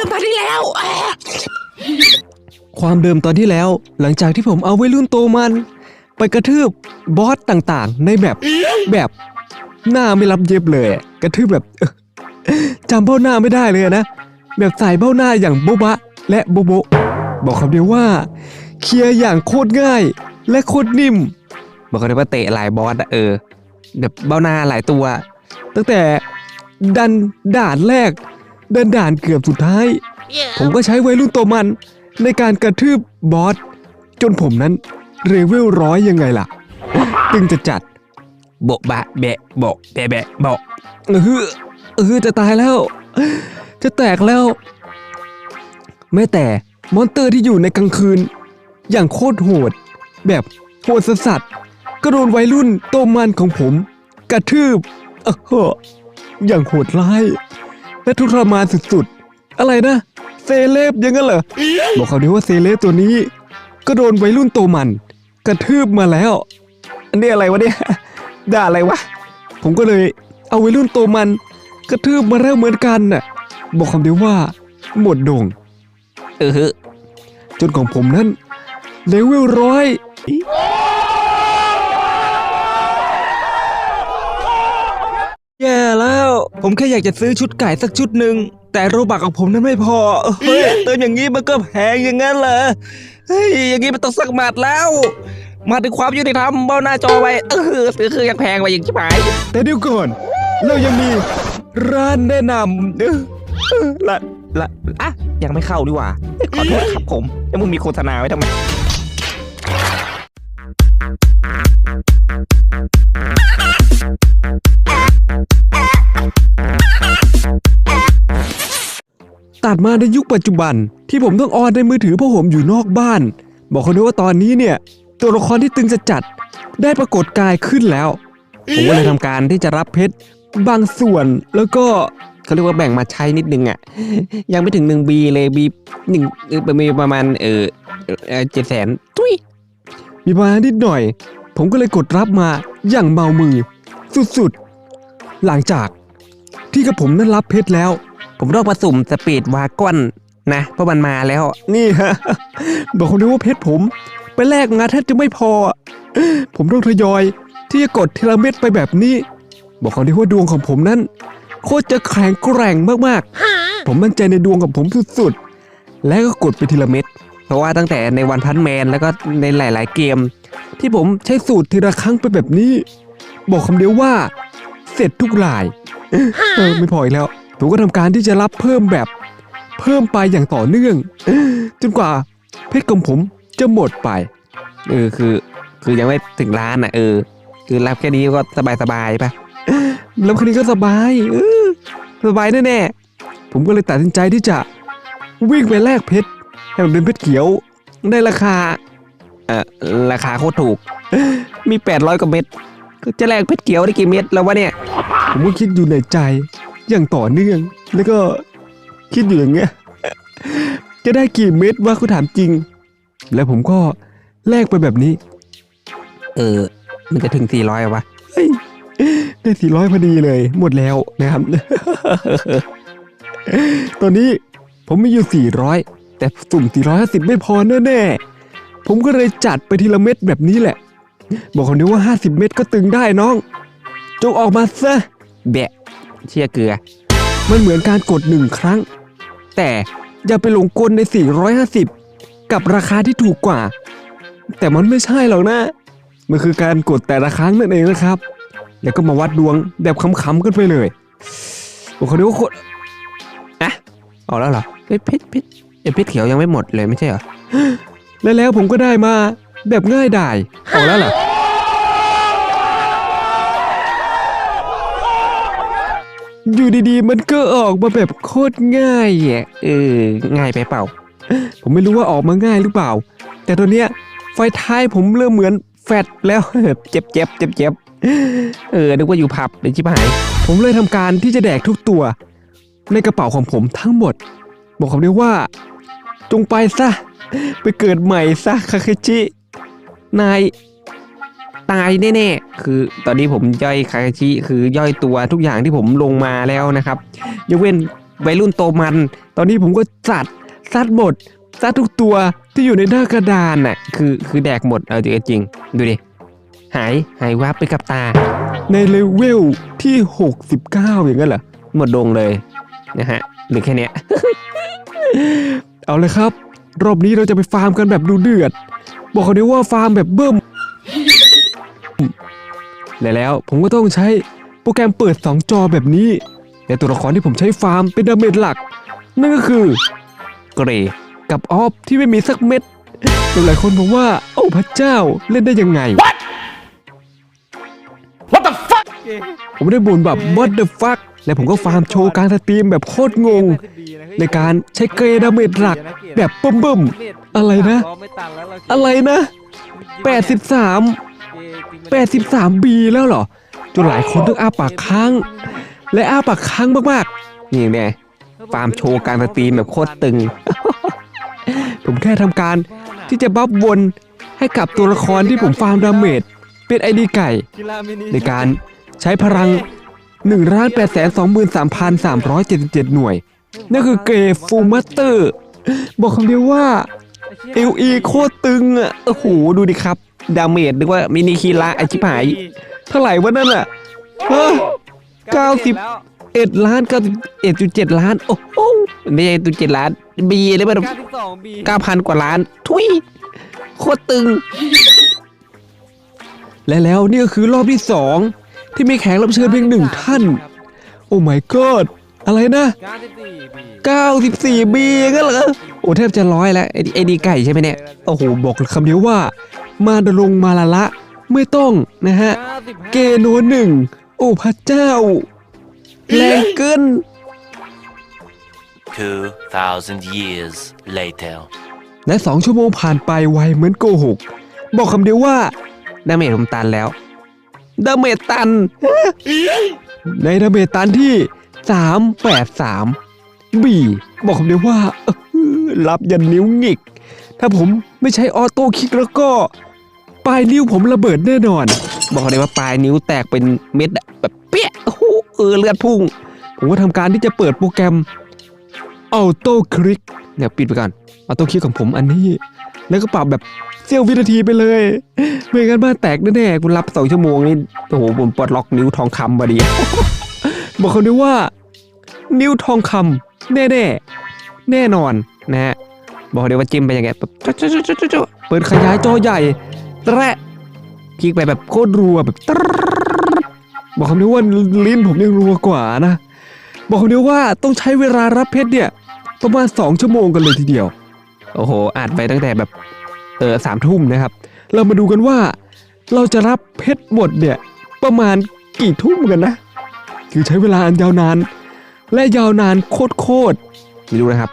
ดิมตอนที่แล้ว ความเดิมตอนที่แล้ว หลังจากที่ผมเอาไวัยรุ่นโตมัน ไปกระทืบบอสต่างๆ ในแบบแบบหน้าไม่รับเย็บเลยอะกระทืบแบบจำเบ้าหน้าไม่ได้เลยอะนะ แบบใส่เบ้าหน้าอย่างโบบะ และโบโบะบอกคำเดียวว่า เคลียร์อย่างโคตรง่าย และโคตรนิ่ม บอกเขาได้ว่าเตะหลายบอสอะเออแบบเบ้าหน้าหลายตัว ตั้งแต่ดันด่านแรก ดันด่านเกือบสุดท้าย ผมก็ใช้วัยรุ่นตัวมัน ในการกระทืบบอสจนผมนั้นเรเวลร้อยยังไงล่ะตึงจะจัดโบะบะแบะโบะแบะแบะโบะเออเออจะตายแล้ว จะแตกแล้ว แม้แต่มอนเตอร์ที่อยู่ในกลางคืน อย่างโคตรโหด แบบโหดสสัสๆก็โดนวัยรุ่นโตวมันของผม กระทืบเอออย่างโหดร้าย และทุรมานสุดๆ อะไรนะ เซเลบอยังงั้นเหรอ บอกเขาดีว่าเซเลบตัวนี้ ก็โดนวัยรุ่นโตมัน กระทืบมาแล้ว อันนี้อะไรวะเนี่ย ด่าอะไรวะ ผมก็เลยเอาวัยรุ่นโตมัน กระทืบมาแล้วเหมือนกันน่ะ บอกคำเดียวว่า หมดโด่งเออฮะจนของผมนั้นเลเวลร้อย แย่แล้ว ผมแค่อยากจะซื้อชุดไก่สักชุดหนึ่งแต่โรบักของผมนั้นไม่พอเฮ้ยเติมอย่างนี้มันก็แพงอย่างนั้นเหรอเฮ้ยอย่างนี้มันต้องสักหมัดแล้ว มาถึงความยุติธรรมเบ้าหน้าจอไว้เออซื้อคือยังแพงไปอย่างชิบหายแต่เดี๋ยวก่อน เรายังมีร้านแนะนำเออเออละละอะยังไม่เข้าดีกว่าขอโทษครับผมแล้วมึงมีโฆษณาไว้ทำไม ตัดมาในยุคปัจจุบัน ที่ผมต้องออนในมือถือเพราะผมอยู่นอกบ้าน บอกเขาด้วยว่าตอนนี้เนี่ย ตัวละครที่ตึงจะจัดได้ปรากฏกายขึ้นแล้ว ผมก็เลยทำการที่จะรับเพชรบางส่วนแล้วก็เขาเรียกว่าแบ่งมาใช้นิดนึงอะ ยังไม่ถึงหนึ่งบีเลยบีหนึ่งมีประมาณเออเจ็ดแสนทุยมีประมาณนิดหน่อย ผมก็เลยกดรับมาอย่างเมามือ สุดๆ หลังจากที่กับผมนั้นรับเพชรแล้ว ผมต้องผสุ่มสปีดวากอนนะเพราะมันมาแล้ว นี่ฮะ บอกคนนี้ว่าเพชรผม ไปแลกงานแทบจะไม่พอ ผมต้องทยอย ที่จะกดทีละเม็ดไปแบบนี้ บอกเขาดีว่าดวงของผมนั้น โคตรจะแข็งแกร่งมากๆ ผมมั่นใจในดวงของผมสุดๆ และก็กดไปทีละเม็ดเพราะว่าตั้งแต่ในวันพันแมนแล้วก็ในหลาย ๆ เกม ที่ผมใช้สูตรทีละครั้งไปแบบนี้ บอกคำเดียวว่า เสร็จทุกรายเออไม่พออีกแล้วผมก็ทำการที่จะรับเพิ่มแบบ เพิ่มไปอย่างต่อเนื่อง จนกว่าเพชรของผมจะหมดไปเออคือ คือยังไม่ถึงล้านอะเออ คือรับแค่นี้ก็สบายสบายๆปะรับแค่นี้ก็สบายเออสบายแน่ๆผมก็เลยตัดสินใจที่จะวิ่งไปแลกเพชรให้มันเป็นเพชรเขียวได้ราคาเอ่อราคาโคตรถูก มี 800กว่าเม็ดก็ จะแลกเพชรเขียวได้กี่เม็ดแล้ววะเนี่ย ผมก็คิดอยู่ในใจ อย่างต่อเนื่อง แล้วก็คิดอยู่อย่างเงี้ย จะได้กี่เม็ดวะคุณถามจริง แล้วผมก็แลกไปแบบนี้ เออ มันจะถึง400อะวะเฮ้ยได้400พอดีเลย หมดแล้วนะครับ ตอนนี้ผมมีอยู่400แต่สุ่ม450ไม่พอแน่ๆผมก็เลยจัดไปทีละเม็ดแบบนี้แหละ บอกคนนี้ว่า 50 เม็ดก็ตึงได้น้อง จงออกมาซะ แบะ เชี่ยเกลือ มันเหมือนการกดหนึ่งครั้ง แต่อย่าไปหลงกลใน 450 กับราคาที่ถูกกว่า แต่มันไม่ใช่หรอกนะ มันคือการกดแต่ละครั้งนั่นเองนะครับ แล้วก็มาวัดดวงแบบขำๆกันไปเลยบอกเขาดูว่าคนอะออกแล้วเหรอเฮ้ยเพชรเพชรเอ้ยเพชรเขียวยังไม่หมดเลยไม่ใช่เหรอ แล้วแล้วผมก็ได้มาแบบง่ายดายออกแล้วเหรอ อยู่ดีๆ มันก็ออกมาแบบโคตรง่ายอะเออ ง่ายไปเปล่า ผมไม่รู้ว่าออกมาง่ายหรือเปล่า แต่ตอนเนี้ยไฟท้ายผมเริ่มเหมือนแฟดแล้วเจ็บเจ็บเจ็บเจ็บเออนึกว่าอยู่ผับเดี๋ยวชิบหาย ผมเลยทำการที่จะแดกทุกตัว ในกระเป๋าของผมทั้งหมด บอกคำเดียวว่า จงไปซะ ไปเกิดใหม่ซะคาเคจินาย ตายแน่ๆ คือตอนนี้ผมย่อยคาคาชิคือย่อยตัวทุกอย่างที่ผมลงมาแล้วนะครับยกเว้นวัยรุ่นโตมัน ตอนนี้ผมก็สัดซัดหมดซัดทุกตัวที่อยู่ในหน้ากระดานน่ะคือคือแดกหมดเอาจริงจริงๆดูดิหายหายวับไปกับตา ในเลเวลที่ 69 อย่างนั้นเหรอหมดดงเลยนะฮะหรือแค่เนี้ยเอาเลยครับ รอบนี้เราจะไปฟาร์มกันแบบดูเดือด บอกเขาได้ว่าฟาร์มแบบเบิ่ม และแล้วผมก็ต้องใช้โปรแกรมเปิด 2 จอแบบนี้ แต่ตัวละครที่ผมใช้ฟาร์มเป็นดาเมจหลัก นั่นก็คือเกรย์กับออฟที่ไม่มีสักเม็ดหลายคนบอกว่า โอ้พระเจ้าเล่นได้ยังไง What the fuck ผมได้บ่นแบบ what the fuck และผมก็ฟาร์มโชว์การสตรีมแบบโคตรงง ในการใช้เกรย์ดาเมจหลัก แบบเบิ่มๆอะไรนะ อะไรนะ 83 83บีแล้วเหรอ จนหลายคนต้องอ้าปากค้าง และอ้าปากค้างมากๆ นี่ไงฟาร์มโชว์การสตรีมแบบโคตรตึง ผมแค่ทำการที่จะบัฟวนให้กับตัวละครที่ผมฟาร์มดาเมจเป็นไอดีไก่ ในการใช้พลัง1 8 2 3 3 7 7หน่วย นั่นคือเกรฟฟูมัตเตอร์ บอกคำเดียวว่าเอลีโคตรตึงอะ โอ้โห ดูดิครับ ดาเมจนึกว่ามินิคีระไอชิบหาย เท่าไหร่วะนั่นอะเฮ้อ เก้าสิบ เอ็ดล้านเก้าสิบเอ็ดจุดเจ็ดล้าน โอ้โหไม่ใช่จุดเจ็ดล้านบีเลยมันเก้าสิบสองบีเก้าพันกว่าล้าน ทุยโคตรตึง และแล้วนี่ก็คือรอบที่สองที่มีแขกรับเชิญเพียงหนึ่งท่าน โอ้ my god อะไรนะเก้าสิบสี่บี94 บีงั้นเหรอ โอ้แทบจะร้อยแล้วไอ้ไอ้ดีไก่ใช่ไหมเนี่ย โอ้โห บอกคำเดียวว่า มาดลงมาละละ ไม่ต้องนะฮะเก้าสิบห้าเกโนหนึ่ง โอ้พระเจ้า แรงเกิน 2,000 years later. และสองชั่วโมงผ่านไปไวเหมือนโกหก บอกคำเดียวว่าดาเมจผมตันแล้วดาเมจตัน ในดาเมจตันที่ 383 บีบอกคำเดียวว่าอื้อหือรับยันนิ้วหงิก ถ้าผมไม่ใช้ออโต้คลิกแล้วก็ป ลายนิ้วผมระเบิดแน่นอน บอกเลยว่าปลายนิ้วแตกเป็นเม็ดแบบเปี้ยโอ้โหเออเลือดพุ่ง ผมก็ทำการที่จะเปิดโปรแกรมออโต้คลิกเนี่ยปิดไปก่อนออโต้คลิกของผมอันนี้ แล้วก็ปรับแบบเสี้ยววินาทีไปเลยไม่งั้นบ้านแตกแน่ๆคุณรับสองชั่วโมงนี่โอ้โหผมปลดล็อกนิ้วทองคำมาดีบอกเขาด้วยว่า นิ้วทองคำแน่ๆแน่นอนนะฮะบอกเลยว่าจิ้มไปย่างเงี้ยแบบจ๊ะจ๊ะจ๊ะจ๊ะจ๊ะเปิดขยายจอใหญ่ แตะคลิกไปแบบโคตรรัวแบบตรบอกคำนี้ว่าลิ้นผมยังรัวกว่านะ บอกคำนี้ว่าต้องใช้เวลารับเพชรเนี่ย ประมาณ 2 ชั่วโมงกันเลยทีเดียว โอ้โหอ่านไปตั้งแต่แบบเออสามทุ่มนะครับ เรามาดูกันว่า เราจะรับเพชรหมดเนี่ย ประมาณกี่ทุ่มกันนะ คือใช้เวลาอันยาวนาน และยาวนานโคตรๆไม่รู้นะครับ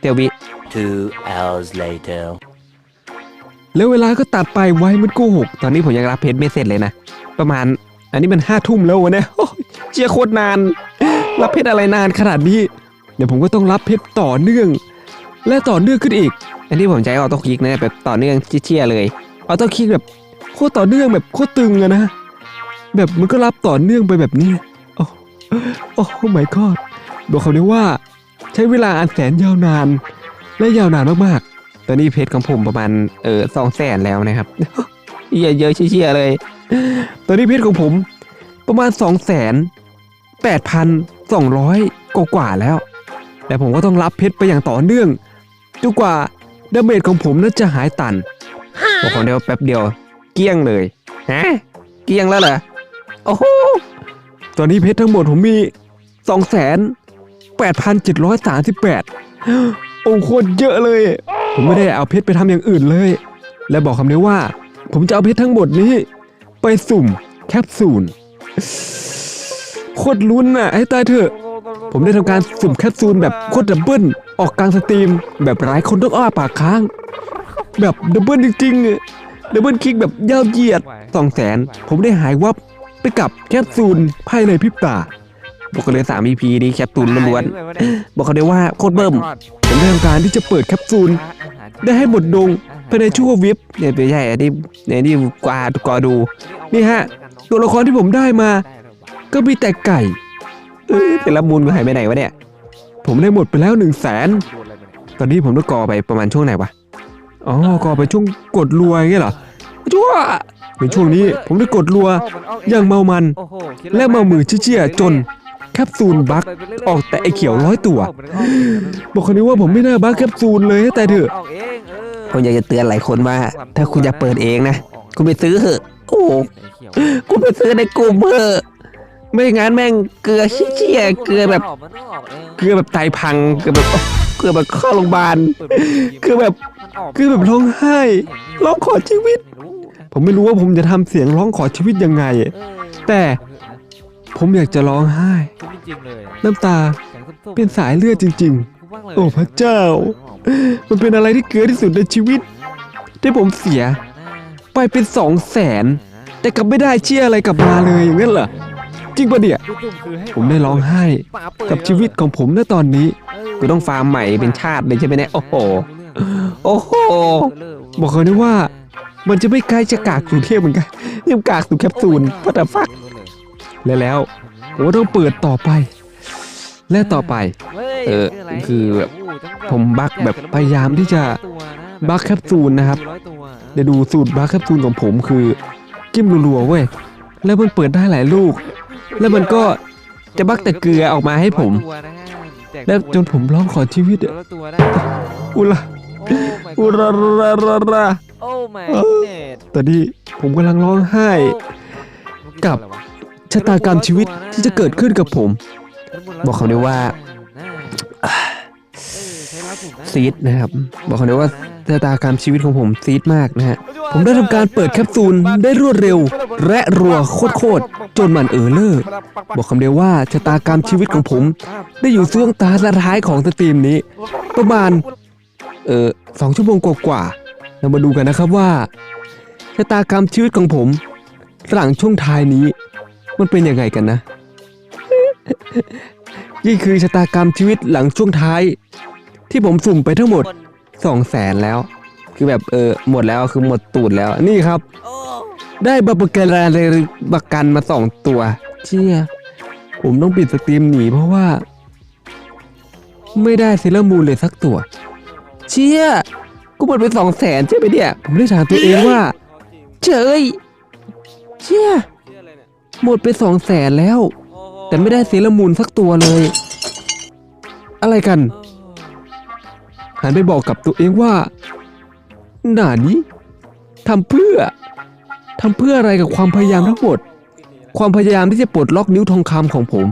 เตียววิ Two hours later. แล้วเวลาก็ตัดไปไวมันโกหก ตอนนี้ผมยังรับเพชรไม่เสร็จเลยนะ ประมาณ อันนี้มันห้าทุ่มแล้ววะเนี่ยโอ้ยเจียโคตรนาน รับเพชรอะไรนานขนาดนี้ เดี๋ยวผมก็ต้องรับเพชรต่อเนื่อง และต่อเนื่องขึ้นอีก อันที่ผมใช้ออโต้คลิกนะแบบต่อเนื่องเชี่ยเลย ออโต้คลิกแบบโคตรต่อเนื่องแบบโคตรตึงอะนะ แบบมันก็รับต่อเนื่องไปแบบนี้โอ้โอ้ my god บอกเขาเลยว่า ใช้เวลาอันแสนยาวนาน และยาวนานมากๆ ตอนนี้เพชรของผมประมาณเออสองแสนแล้วนะครับเยอะเยอะเชี่ยๆเลย ตอนนี้เพชรของผมประมาณสองแสนแปดพันสองร้อยกว่าๆแล้ว แต่ผมก็ต้องรับเพชรไปอย่างต่อเนื่องจนกว่าดาเมจของผมน่าจะหายตันบอกคนเดียวแป๊บเดียวเกลี้ยงเลยฮะเกลี้ยงแล้วเหรอโอ้โหตอนนี้เพชรทั้งหมดผมมีสองแสนแปดพันเจ็ดร้อยสามสิบแปดโอ้โหโคตรเยอะเลย ผมไม่ได้เอาเพชรไปทำอย่างอื่นเลย และบอกคำนี้ว่า ผมจะเอาเพชรทั้งหมดนี้ ไปสุ่มแคปซูลโคตรลุ้นอะให้ตายเถอะ ผมได้ทำการสุ่มแคปซูลแบบโคตรดับเบิลออกกลางสตรีม แบบหลายคนต้องอ้าปากค้าง แบบดับเบิลจริงๆอะดับเบิลคลิกแบบยาวเหยียดสองแสนผมได้หายวับไปกับแคปซูลภายในพริบตาบอกกันเลยสาม EP นี้แคปซูลล้วนๆบอกเขาได้ว่าโคตรเบิ่มผมได้ทำการที่จะเปิดแคปซูล ได้ให้หมดดงภายในชั่ววิบเนี่ยไม่ใช่อันนี้เนี่ยนี่กวาดกอดูนี่ฮะตัวละครที่ผมได้มา ก็มีแต่ไก่เออแต่ละมูลมันหายไปไหนวะเนี่ย ผมได้หมดไปแล้ว1นึ่งแสนตอนนี้ผมต้องกอไปประมาณช่วงไหนวะอ๋อกอไปช่วงกดรัวอย่างเงี้ยเหรอชั่วในช่วงนี้ผมได้กดรัวอย่างเมามัน และเมามือเชี่ยจน ปซูลบักออกแต่ไอ้เขียวร้อยตัว บอกคนนี้ว่าผมไม่น่าบักแคปซูลเลยแต่เถอะออกเองเออผมอยากจะเตือนหลายคนว่า ถ้าคุณอยากเปิดเองนะ คุณไปซื้อเถอะโอ้โหไอ้เขียวคุณไปซื้อในกลุ่มเถอะไม่งั้นแม่งเกลือเชี่ยๆเกลือแบบมันออกเองเกลือแบบไตพังเกลือแบบเกลือแบบเข้าโรงพยาบาลเปิดบัญชีคือแบบมันออกคือแบบร้องไห้ร้องขอชีวิตไม่รู้นะผมไม่รู้ว่าผมจะทำเสียงร้องขอชีวิตยังไงเออแต่ ผมอยากจะร้องไห้คุ้มจริงๆเลยน้ำตาแสงส้มๆเป็นสายเลือดจริงคุ้มมากเลยโอ้พระเจ้าๆมันเป็นอะไรที่เกลือที่สุดในชีวิต ที่ผมเสีย ไปเป็นสองแสนแต่กลับไม่ได้เชี่ยอะไรกลับมาเลยอย่างนั้นเหรอจริงปะเนี่ยผมได้ร้องไห้ กับชีวิตของผมณตอนนี้กูต้องฟาร์มใหม่เป็นชาติเลยใช่ไหมเนี่ยโอ้โหโอ้โหบอกเขาด้วยว่า มันจะไม่ใกล้จะกากสุดเทพเหมือนกันยังกากสุดแคปซูลพัตตาฟัก และแล้วผมก็ต้องเปิดต่อไป และต่อไป เออคือแบบผมบักแบบพยายามที่จะบักแคปซูลนะครับ เดี๋ยวดูสูตรบัคแคปซูลของผมคือจิ้มรัวๆเว้ย แล้วมันเปิดได้หลายลูก แล้วมันก็จะบักแต่เกลือออกมาให้ผม แล้วจนผมร้องขอชีวิตอะตัวได้อุละอุระระระระโอ้ my เออ goodness ตอนนี้ผมกำลังร้องไห้กับ ชะตากรรมชีวิตที่จะเกิดขึ้นกับผม บอกเขาด้วยว่าซีดนะครับ บอกเขาเลยว่าชะตากรรมชีวิตของผมซีดมากนะฮะผมได้ทำการเปิดแคปซูลได้รวดเร็ว และรัวโคตรๆจนมันเออเลอร์บอกคำเดียวว่าชะตากรรมชีวิตของผม ได้อยู่ช่วงตาสุดท้ายของสตรีมนี้ ประมาณเออสองชั่วโมงกว่าๆเรามาดูกันนะครับว่าชะตากรรมชีวิตของผมหลังช่วงท้ายนี้ มันเป็นยังไงกันนะ นี่คือชะตากรรมชีวิตหลังช่วงท้าย ที่ผมสุ่มไปทั้งหมดสองแสนแล้ว คือแบบเออหมดแล้วคือหมดตูดแล้วนี่ครับ ได้บัตรประกันอะไรประกันมาสองตัวเชี่ยผมต้องปิดสตรีมหนีเพราะว่า ไม่ได้เซเลอร์มูนเลยสักตัว เชี่ยกูหมดไปสองแสนใช่ไหมเนี่ย ผมได้ถามตัวเองว่าเฉยเชี่ย หมดไปสองแสนแล้ว แต่ไม่ได้เซเลอร์มูนสักตัวเลย อะไรกัน หันไปบอกกับตัวเองว่าหนานี้ทำเพื่อทำเพื่ออะไรกับความพยายามทั้งหมด ความพยายามที่จะปลดล็อกนิ้วทองคำของผม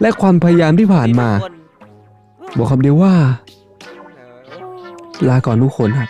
และความพยายามที่ผ่านมา บอกคำเดียวว่า ลาก่อนทุกคนครับ